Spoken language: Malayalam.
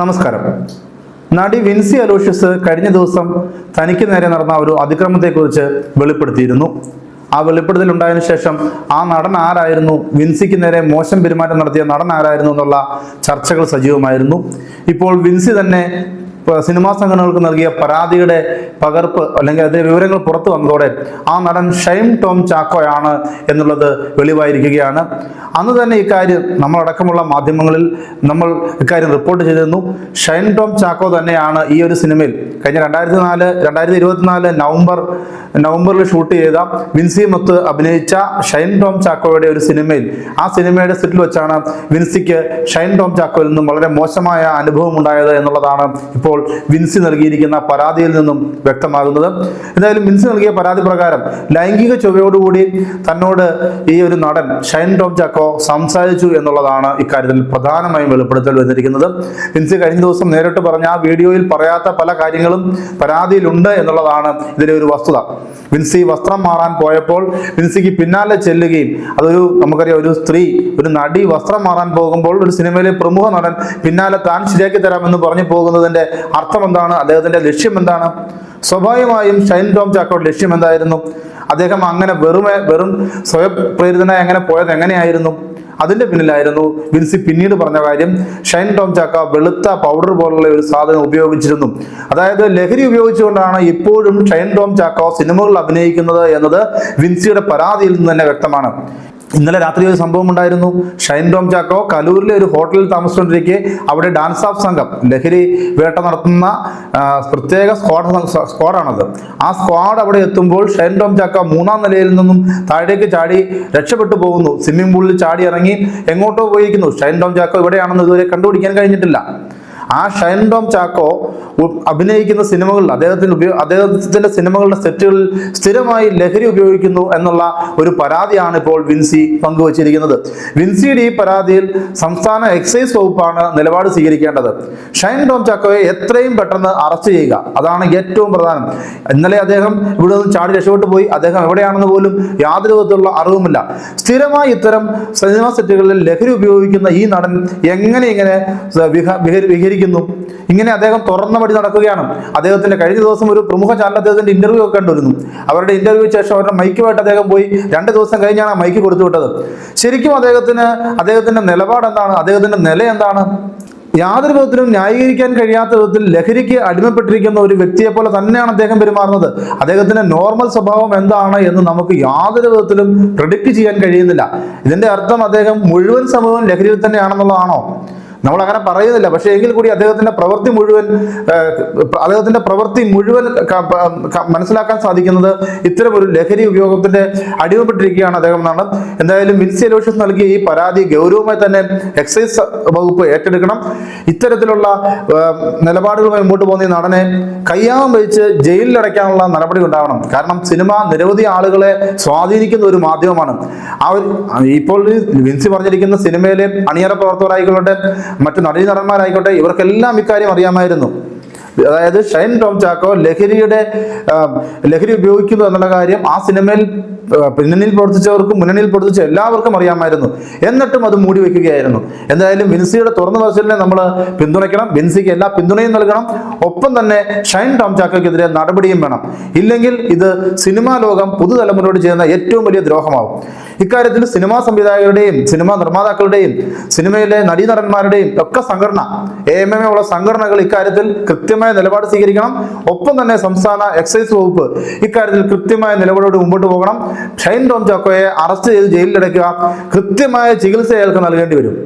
നമസ്കാരം. നടി വിൻസി അലോഷ്യസ് കഴിഞ്ഞ ദിവസം തനിക്ക് നേരെ നടന്ന ഒരു അതിക്രമത്തെക്കുറിച്ച് വെളിപ്പെടുത്തിയിരുന്നു. ആ വെളിപ്പെടുത്തൽ ഉണ്ടായതിനു ശേഷം ആ നടൻ ആരായിരുന്നു വിൻസിക്ക് നേരെ മോശം പെരുമാറ്റം നടത്തിയ നടൻ ആരായിരുന്നു എന്നുള്ള ചർച്ചകൾ സജീവമായിരുന്നു. ഇപ്പോൾ വിൻസി തന്നെ സിനിമാ സംഘടനകൾക്ക് നൽകിയ പരാതിയുടെ പകർപ്പ് അല്ലെങ്കിൽ അതിന്റെ വിവരങ്ങൾ പുറത്തു വന്നതോടെ ആ നടൻ ഷൈം ടോം ചാക്കോയാണ് എന്നുള്ളത് വെളിവായിരിക്കുകയാണ്. അന്ന് തന്നെ ഇക്കാര്യം നമ്മളടക്കമുള്ള മാധ്യമങ്ങളിൽ നമ്മൾ ഇക്കാര്യം റിപ്പോർട്ട് ചെയ്തിരുന്നു. ഷൈൻ ടോം ചാക്കോ തന്നെയാണ് ഈ ഒരു സിനിമയിൽ കഴിഞ്ഞ രണ്ടായിരത്തി നാല് രണ്ടായിരത്തി ഇരുപത്തിനാല് നവംബർ നവംബറിൽ ഷൂട്ട് ചെയ്ത വിൻസി മൊത്ത് അഭിനയിച്ച ഷൈൻ ടോം ചാക്കോയുടെ ഒരു സിനിമയിൽ. ആ സിനിമയുടെ സെറ്റിൽ വെച്ചാണ് വിൻസിക്ക് ഷൈൻ ടോം ചാക്കോയിൽ നിന്നും വളരെ മോശമായ അനുഭവം ഉണ്ടായത് എന്നുള്ളതാണ് ഇപ്പോൾ വിൻസി നൽകിയിരിക്കുന്ന പരാതിയിൽ നിന്നും വ്യക്തമാകുന്നത്. എന്തായാലും വിൻസി നൽകിയ പരാതി പ്രകാരം ലൈംഗിക ചൊവ്വയോടുകൂടി തന്നോട് ഈ ഒരു നടൻ ഷൈൻ ടോം ചാക്കോ സംസാരിച്ചു എന്നുള്ളതാണ് ഇക്കാര്യത്തിൽ പ്രധാനമായും വെളിപ്പെടുത്തൽ വന്നിരിക്കുന്നത്. വിൻസി കഴിഞ്ഞ ദിവസം നേരിട്ട് പറഞ്ഞ ആ വീഡിയോയിൽ പറയാത്ത പല കാര്യങ്ങളും പരാതിയിലുണ്ട് എന്നുള്ളതാണ് ഇതിലെ ഒരു വസ്തുത. വിൻസി വസ്ത്രം മാറാൻ പോയപ്പോൾ വിൻസിക്ക് പിന്നാലെ ചെല്ലുകയും അതൊരു നമുക്കറിയാം ഒരു സ്ത്രീ ഒരു നടി വസ്ത്രം മാറാൻ പോകുമ്പോൾ ഒരു സിനിമയിലെ പ്രമുഖ നടൻ പിന്നാലെ താൻ ശരിയാക്കി തരാമെന്ന് പറഞ്ഞു പോകുന്നതിന്റെ അർത്ഥം എന്താണ് അദ്ദേഹത്തിന്റെ ലക്ഷ്യം എന്താണ് സ്വാഭാവികമായും ഷൈൻ ടോം ചാക്കോയുടെ ലക്ഷ്യം എന്തായിരുന്നു അദ്ദേഹം അങ്ങനെ വെറും വെറും സ്വയം പ്രേരിതനായി അങ്ങനെ പോയത് എങ്ങനെയായിരുന്നു? അതിന്റെ പിന്നിലായിരുന്നു വിൻസി പിന്നീട് പറഞ്ഞ കാര്യം. ഷൈൻ ടോം ചാക്ക വെളുത്ത പൗഡർ പോലുള്ള ഒരു സാധനം ഉപയോഗിച്ചിരുന്നു. അതായത് ലഹരി ഉപയോഗിച്ചുകൊണ്ടാണ് ഇപ്പോഴും ഷൈൻ ടോം ചാക്കോ സിനിമകളിൽ അഭിനയിക്കുന്നത് എന്നത് വിൻസിയുടെ പരാതിയിൽ നിന്ന് തന്നെ വ്യക്തമാണ്. ഇന്നലെ രാത്രി ഒരു സംഭവം ഉണ്ടായിരുന്നു. ഷൈൻ ടോം ചാക്കോ കലൂരിലെ ഒരു ഹോട്ടലിൽ താമസിച്ചുകൊണ്ടിരിക്കെ അവിടെ ഡാൻസ് ഓഫ് സംഘം ലഹരി വേട്ട നടത്തുന്ന പ്രത്യേക സ്ക്വാഡ് സ്ക്വാഡാണത്. ആ സ്ക്വാഡ് അവിടെ എത്തുമ്പോൾ ഷൈൻ ടോം ചാക്കോ മൂന്നാം നിലയിൽ നിന്നും താഴേക്ക് ചാടി രക്ഷപ്പെട്ടു പോകുന്നു. സ്വിമ്മിംഗ് പൂളിൽ ചാടി ഇറങ്ങി എങ്ങോട്ടോ പോയിരിക്കുന്നു. ഷൈൻ ടോം ചാക്കോ ഇവിടെയാണെന്ന് ഇതുവരെ കണ്ടുപിടിക്കാൻ കഴിഞ്ഞിട്ടില്ല. ആ ഷൈൻ ടോം ചാക്കോ അഭിനയിക്കുന്ന സിനിമകളിൽ അദ്ദേഹത്തിന് ഉപയോഗ അദ്ദേഹത്തിന്റെ സിനിമകളുടെ സെറ്റുകളിൽ സ്ഥിരമായി ലഹരി ഉപയോഗിക്കുന്നു എന്നുള്ള ഒരു പരാതിയാണ് ഇപ്പോൾ വിൻസി പങ്കുവച്ചിരിക്കുന്നത്. വിൻസിയുടെ ഈ പരാതിയിൽ സംസ്ഥാന എക്സൈസ് വകുപ്പാണ് നിലപാട് സ്വീകരിക്കേണ്ടത്. ഷൈൻ ടോം ചാക്കോയെ എത്രയും പെട്ടെന്ന് അറസ്റ്റ് ചെയ്യുക. അതാണ് ഏറ്റവും പ്രധാനം. ഇന്നലെ അദ്ദേഹം ഇവിടെ നിന്ന് ചാടി രക്ഷപ്പെട്ടു പോയി. അദ്ദേഹം എവിടെയാണെന്ന് പോലും യാതൊരു വിധത്തിലുള്ള അറിവുമില്ല. സ്ഥിരമായി ഇത്തരം സിനിമ സെറ്റുകളിൽ ലഹരി ഉപയോഗിക്കുന്ന ഈ നടൻ എങ്ങനെ ഇങ്ങനെ വിഹരി- വിഹരിക്കുന്നു ഇങ്ങനെ അദ്ദേഹം തുറന്ന പടി നടക്കുകയാണ്. അദ്ദേഹത്തിന്റെ കഴിഞ്ഞ ദിവസം ഒരു പ്രമുഖ ചാനൽ അദ്ദേഹത്തിന്റെ ഇന്റർവ്യൂ ഒക്കെ കണ്ടുവരുന്നു. അവരുടെ ഇന്റർവ്യൂ ശേഷം അവരുടെ മൈക്കുമായിട്ട് അദ്ദേഹം പോയി രണ്ട് ദിവസം കഴിഞ്ഞാണ് ആ മൈക്ക് കൊടുത്തു വിട്ടത്. ശരിക്കും അദ്ദേഹത്തിന് അദ്ദേഹത്തിന്റെ നിലപാട് എന്താണ്? അദ്ദേഹത്തിന്റെ നില എന്താണ്? യാതൊരു വിധത്തിലും ന്യായീകരിക്കാൻ കഴിയാത്ത വിധത്തിൽ ലഹരിക്ക് അടിമപ്പെട്ടിരിക്കുന്ന ഒരു വ്യക്തിയെ പോലെ തന്നെയാണ് അദ്ദേഹം പെരുമാറുന്നത്. അദ്ദേഹത്തിന്റെ നോർമൽ സ്വഭാവം എന്താണ് എന്ന് നമുക്ക് യാതൊരു വിധത്തിലും പ്രഡിക്റ്റ് ചെയ്യാൻ കഴിയുന്നില്ല. ഇതിന്റെ അർത്ഥം അദ്ദേഹം മുഴുവൻ സമയവും ലഹരിയിൽ തന്നെയാണെന്നുള്ളതാണോ? നമ്മൾ അങ്ങനെ പറയുന്നില്ല. പക്ഷേ എങ്കിൽ കൂടി അദ്ദേഹത്തിന്റെ പ്രവൃത്തി മുഴുവൻ അദ്ദേഹത്തിന്റെ പ്രവൃത്തി മുഴുവൻ മനസ്സിലാക്കാൻ സാധിക്കുന്നത് ഇത്തരം ഒരു ലഹരി ഉപയോഗത്തിന്റെ അടിമപ്പെട്ടിരിക്കുകയാണ് അദ്ദേഹം എന്നാണ്. എന്തായാലും വിൻസി അലോഷ്യസ് നൽകിയ ഈ പരാതി ഗൗരവമായി തന്നെ എക്സൈസ് വകുപ്പ് ഏറ്റെടുക്കണം. ഇത്തരത്തിലുള്ള നിലപാടുകളുമായി മുമ്പോട്ട് പോകുന്ന ഈ നടനെ കയ്യാമം വെച്ച് ജയിലിലടയ്ക്കാനുള്ള നടപടി ഉണ്ടാവണം. കാരണം സിനിമ നിരവധി ആളുകളെ സ്വാധീനിക്കുന്ന ഒരു മാധ്യമമാണ്. ആ ഒരു ഇപ്പോൾ വിൻസി പറഞ്ഞിരിക്കുന്ന സിനിമയിലെ അണിയറ പ്രവർത്തകരായിക്കോട്ടെ മറ്റു നടീ നടന്മാരായിക്കോട്ടെ ഇവർക്കെല്ലാം ഇക്കാര്യം അറിയാമായിരുന്നു. അതായത് ഷൈൻ ടോം ചാക്കോ ലഹരിയുടെ ലഹരി ഉപയോഗിക്കുന്നു എന്നുള്ള കാര്യം ആ സിനിമയിൽ പിന്നണിയിൽ പ്രവർത്തിച്ചവർക്കും മുന്നണിയിൽ പ്രവർത്തിച്ച എല്ലാവർക്കും അറിയാമായിരുന്നു. എന്നിട്ടും അത് മൂടി വെക്കുകയായിരുന്നു. എന്തായാലും വിൻസിയുടെ തുറന്ന പറച്ചിലിനെ നമ്മൾ പിന്തുണയ്ക്കണം വിൻസിക്ക് എല്ലാ പിന്തുണയും നൽകണം. ഒപ്പം തന്നെ ഷൈൻ ടോം ചാക്കോക്കെതിരെ നടപടിയും വേണം. ഇല്ലെങ്കിൽ ഇത് സിനിമാ ലോകം പുതുതലമുറയോട് ചെയ്യുന്ന ഏറ്റവും വലിയ ദ്രോഹമാവും. ഇക്കാര്യത്തിൽ സിനിമാ സംവിധായകരുടെയും സിനിമാ നിർമ്മാതാക്കളുടെയും സിനിമയിലെ നടീനടന്മാരുടെയും ഒക്കെ സംഘടന എ എം എം ഉള്ള സംഘടനകൾ ഇക്കാര്യത്തിൽ കൃത്യമായ നിലപാട് സ്വീകരിക്കണം. ഒപ്പം തന്നെ സംസ്ഥാന എക്സൈസ് വകുപ്പ് ഇക്കാര്യത്തിൽ കൃത്യമായ നിലപാടോട് മുമ്പോട്ട് പോകണം. ഷൈൻ ടോം ചാക്കോയെ അറസ്റ്റ് ചെയ്ത് ജയിലിലടയ്ക്കുക. കൃത്യമായ ചികിത്സ അയാൾക്ക് നൽകേണ്ടി വരും.